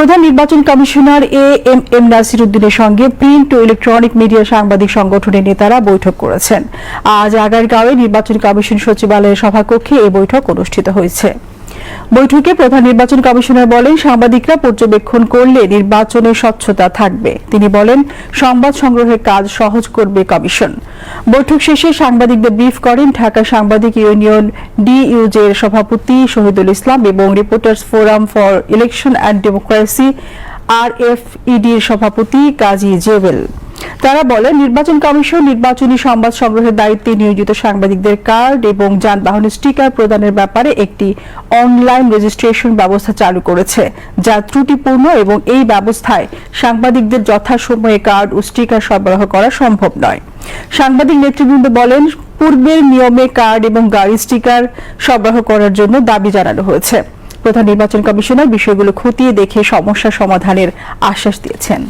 প্রধান নির্বাচন commissioner A M M Nasir উদ্দিনের সঙ্গে প্রিন্ট ও ইলেকট্রনিক মিডিয়া সাংবাদিক সংগঠনের নেতারা বৈঠক করেছেন। আজ আগারগাঁওয়ে নির্বাচন কমিশন সচিবালয়ের সভাকক্ষে এই বৈঠক অনুষ্ঠিত হয়েছে। বৈঠকে প্রধান নির্বাচন কমিশনার বলেন, সাংবাদিকরা পর্যবেক্ষণ করলে নির্বাচনে স্বচ্ছতা থাকবে। তিনি বলেন, সংবাদ সংগ্রহের কাজ সহজ করবে কমিশন। বৈঠক শেষে সাংবাদিকদের ব্রিফ করেন ঢাকা সাংবাদিক ইউনিয়ন ডিইউজের সভাপতি শহীদুল ইসলাম এবং reporters forum for election and democracy R F ইডির সভাপতি কাজী জেবেল। তারা বলেন, নির্বাচন কমিশন নির্বাচনী সংবাদ সংগ্রহের দায়িত্বে নিয়োজিত সাংবাদিকদের কার্ড এবং যানবাহনের স্টিকার প্রদানের ব্যাপারে একটি অনলাইন রেজিস্ট্রেশন ব্যবস্থা চালু করেছে, যা ত্রুটিপূর্ণ এবং এই ব্যবস্থায় সাংবাদিকদের যথাসময়ে কার্ড ও স্টিকার সরবরাহ করা সম্ভব নয়। সাংবাদিক নেতৃবৃন্দ বলেন, পূর্বের নিয়মে কার্ড এবং গাড়ি স্টিকার সরবরাহ করার জন্য দাবি জানানো হয়েছে। প্রধান নির্বাচন কমিশনার বিষয়গুলো খতিয়ে দেখে সমস্যা সমাধানের আশ্বাস দিয়েছেন।